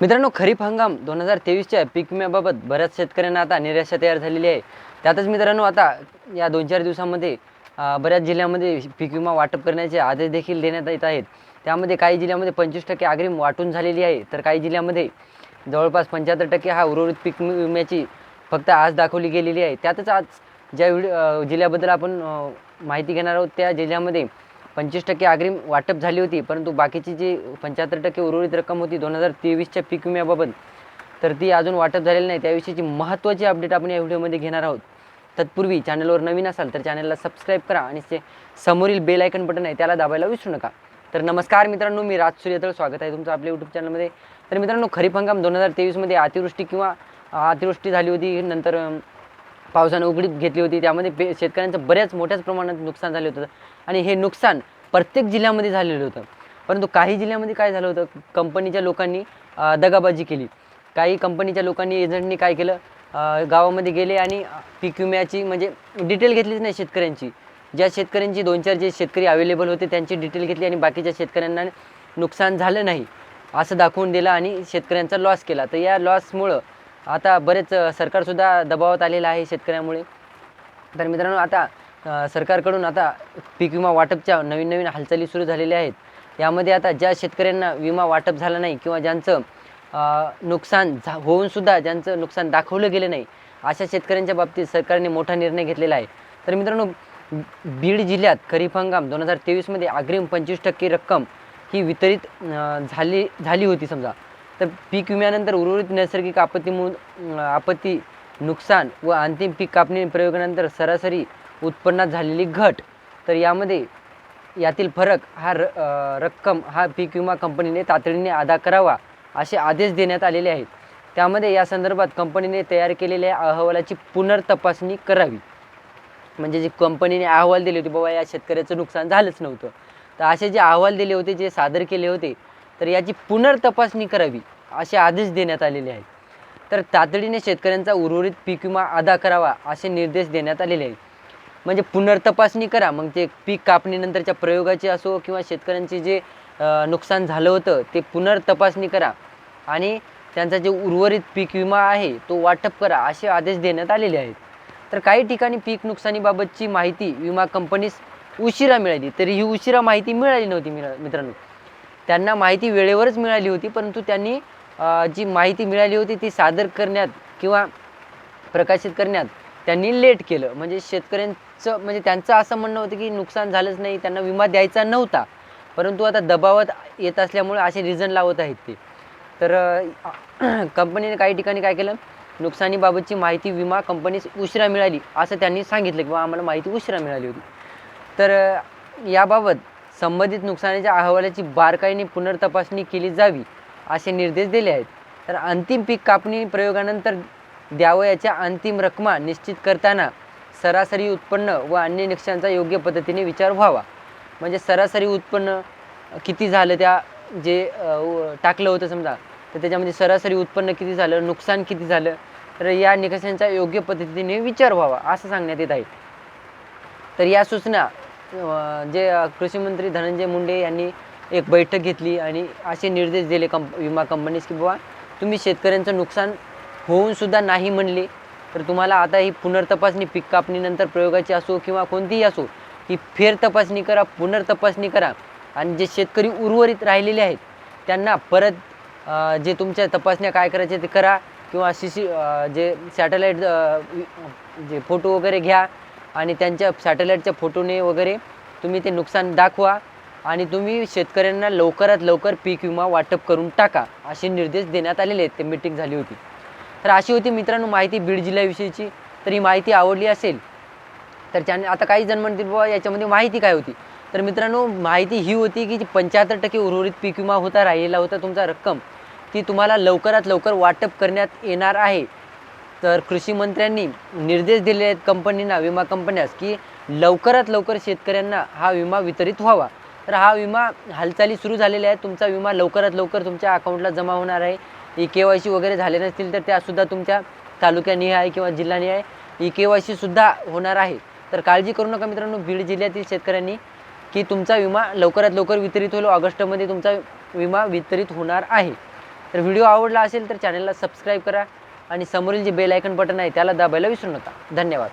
मित्रांनो खरीप हंगाम दोन हजार तेवीसच्या पीक विम्याबाबत बऱ्याच शेतकऱ्यांना आता निराशा तयार झालेली आहे. त्यातच मित्रांनो आता या दोन चार दिवसामध्ये बऱ्याच जिल्ह्यामध्ये पीक विमा वाटप करण्याचे आदेश देखील देण्यात येत आहेत. त्यामध्ये काही जिल्ह्यामध्ये पंचवीस टक्के अग्रिम वाटून झालेली आहे. तर काही जिल्ह्यामध्ये जवळपास पंच्याहत्तर टक्के हा उर्वरित पीक विम्याची फक्त आज दाखवली गेलेली आहे. त्यातच आज ज्या व्हिडिओ जिल्ह्याबद्दल आपण माहिती घेणार आहोत त्या जिल्ह्यामध्ये पंचवीस टक्के अग्रिम वाटप झाली होती परंतु बाकीची जी पंच्याहत्तर टक्के उर्वरित रक्कम होती दोन हजार तेवीसच्या पीक विम्याबाबत तर ती अजून वाटप झालेली नाही. त्याविषयीची महत्त्वाची अपडेट आपण या व्हिडिओमध्ये घेणार आहोत तत्पूर्वी चॅनलवर नवीन असाल तर चॅनलला सबस्क्राईब करा आणि ते समोरील बेल आयकन बटन आहे त्याला दाबायला विसरू नका. तर नमस्कार मित्रांनो मी राज सूर्यतळ स्वागत आहे तुमचं आपल्या यूट्यूब चॅनलमध्ये तर मित्रांनो खरीप हंगाम दोन हजार तेवीसमध्ये अतिवृष्टी किंवा अतिवृष्टी झाली होती नंतर पावसानं उघडीत घेतली होती त्यामध्ये पे शेतकऱ्यांचं बऱ्याच मोठ्याच प्रमाणात नुकसान झालं होतं. आणि हे नुकसान प्रत्येक जिल्ह्यामध्ये झालेलं होतं. परंतु काही जिल्ह्यामध्ये काय झालं होतं? कंपनीच्या लोकांनी दगाबाजी केली. काही कंपनीच्या लोकांनी एजंटनी काय केलं? गावामध्ये गेले आणि पीक विम्याची म्हणजे डिटेल घेतलीच नाही शेतकऱ्यांची. ज्या शेतकऱ्यांची दोन चार जे शेतकरी अवेलेबल होते त्यांची डिटेल घेतली आणि बाकीच्या शेतकऱ्यांना नुकसान झालं नाही असं दाखवून दिलं आणि शेतकऱ्यांचा लॉस केला. तर या लॉसमुळं आता बरेच सरकारसुद्धा दबावात आलेलं आहे शेतकऱ्यामुळे. तर मित्रांनो आता सरकारकडून आता पीक विमा वाटपच्या नवीन नवीन हालचाली सुरू झालेल्या आहेत. यामध्ये आता ज्या शेतकऱ्यांना विमा वाटप झाला नाही किंवा ज्यांचं नुकसान झा होऊनसुद्धा ज्यांचं नुकसान दाखवलं गेलं नाही अशा शेतकऱ्यांच्या बाबतीत सरकारने मोठा निर्णय घेतलेला आहे. तर मित्रांनो बीड जिल्ह्यात खरीप हंगाम दोन हजार तेवीसमध्ये अग्रिम पंचवीस टक्के रक्कम ही वितरित झाली झाली होती समजा. तर पीक विम्यानंतर उर्वरित नैसर्गिक आपत्तीमुळे आपत्ती नुकसान व अंतिम पीक कापणी प्रयोगानंतर सरासरी उत्पन्नात झालेली घट. तर यामध्ये यातील फरक हा र रक्कम हा पीक विमा कंपनीने तातडीने अदा करावा असे आदेश देण्यात आलेले आहेत. त्यामध्ये या संदर्भात कंपनीने तयार केलेल्या अहवालाची पुनर्तपासणी करावी. म्हणजे जे कंपनीने अहवाल दिले होते बाबा या शेतकऱ्याचं नुकसान झालंच नव्हतं. तर असे जे अहवाल दिले होते जे सादर केले होते तर याची पुनर्तपासणी करावी असे आदेश देण्यात आलेले आहेत. तर तातडीने शेतकऱ्यांचा उर्वरित पीक विमा अदा करावा असे निर्देश देण्यात आलेले आहेत. म्हणजे पुनर्तपासणी करा. मग ते पीक कापणीनंतरच्या प्रयोगाची असो किंवा शेतकऱ्यांचे जे नुकसान झालं होतं ते पुनर्तपासणी करा. आणि त्यांचा जे उर्वरित पीक विमा आहे तो वाटप करा असे आदेश देण्यात आलेले आहेत. तर काही ठिकाणी पीक नुकसानीबाबतची माहिती विमा कंपनीस उशिरा मिळाली. तरी ही उशिरा माहिती मिळाली नव्हती मित्रांनो. त्यांना माहिती वेळेवरच मिळाली होती परंतु त्यांनी जी माहिती मिळाली होती ती सादर करण्यात किंवा प्रकाशित करण्यात त्यांनी लेट केलं. म्हणजे शेतकऱ्यांचं म्हणजे त्यांचं असं म्हणणं होतं की नुकसान झालंच नाही त्यांना विमा द्यायचा नव्हता. परंतु आता दबावात येत असल्यामुळे असे रिझन लावत आहेत ते. तर कंपनीने काही ठिकाणी काय केलं? नुकसानीबाबतची माहिती विमा कंपनीस उशिरा मिळाली असं त्यांनी सांगितलं की बा आम्हाला माहिती उशिरा मिळाली होती. तर याबाबत संबंधित नुकसानीच्या अहवालाची बारकाईने पुनर्तपासणी केली जावी असे निर्देश दिले आहेत. तर अंतिम पीक कापणी प्रयोगानंतर द्यावयाच्या अंतिम रकमा निश्चित करताना सरासरी उत्पन्न व अन्य निकषांचा योग्य पद्धतीने विचार व्हावा. म्हणजे सरासरी उत्पन्न किती झालं त्या जे टाकलं होतं समजा तर त्याच्यामध्ये सरासरी उत्पन्न किती झालं नुकसान किती झालं तर या निकषांचा योग्य पद्धतीने विचार व्हावा असं सांगण्यात येत आहे. तर या सूचना जे कृषीमंत्री धनंजय मुंडे यांनी एक बैठक घेतली आणि असे निर्देश दिले कंप विमा कंपनीस की बाबा तुम्ही शेतकऱ्यांचं नुकसान होऊनसुद्धा नाही म्हणले तर तुम्हाला आता ही पुनर्तपासणी पीक कापणीनंतर प्रयोगाची असो किंवा कोणतीही असो ही फेर तपासणी करा पुनर्तपासणी करा. आणि जे शेतकरी उर्वरित राहिलेले आहेत त्यांना परत जे तुमच्या तपासण्या काय करायचे ते करा किंवा सी सी जे सॅटेलाईट जे फोटो वगैरे घ्या आणि त्यांच्या सॅटेलाईटच्या फोटोने वगैरे तुम्ही ते नुकसान दाखवा आणि तुम्ही शेतकऱ्यांना लवकरात लवकर पीक विमा वाटप करून टाका असे निर्देश देण्यात आलेले आहेत. ते मीटिंग झाली होती. तर अशी होती मित्रांनो माहिती बीड जिल्ह्याविषयीची. तर ही माहिती आवडली असेल तर त्याने आता काही जण म्हणतील बाबा याच्यामध्ये माहिती काय होती? तर मित्रांनो माहिती ही होती की पंच्याहत्तर टक्के उर्वरित पीक विमा होता राहिलेला होता तुमचा रक्कम ती तुम्हाला लवकरात लवकर वाटप करण्यात येणार आहे. तर कृषी मंत्र्यांनी निर्देश दिले आहेत कंपनींना विमा कंपन्यास की लवकरात लवकर शेतकऱ्यांना हा विमा वितरित व्हावा. तर हा विमा हालचाली सुरू झालेल्या आहेत. तुमचा विमा लवकरात लवकर तुमच्या अकाउंटला जमा होणार आहे. ई के वाय सी वगैरे झाले नसतील तर त्यासुद्धा तुमच्या तालुक्यानिहाय किंवा जिल्हानिहाय ई के वाय सीसुद्धा होणार आहे. तर काळजी करू नका मित्रांनो बीड जिल्ह्यातील शेतकऱ्यांनी की तुमचा विमा लवकरात लवकर वितरित होईल ऑगस्टमध्ये तुमचा विमा वितरित होणार आहे. तर व्हिडिओ आवडला असेल तर चॅनलला सबस्क्राईब करा आणि समोरील जे बेल आयकन बटन आहे त्याला दाबायला विसरू नका. धन्यवाद.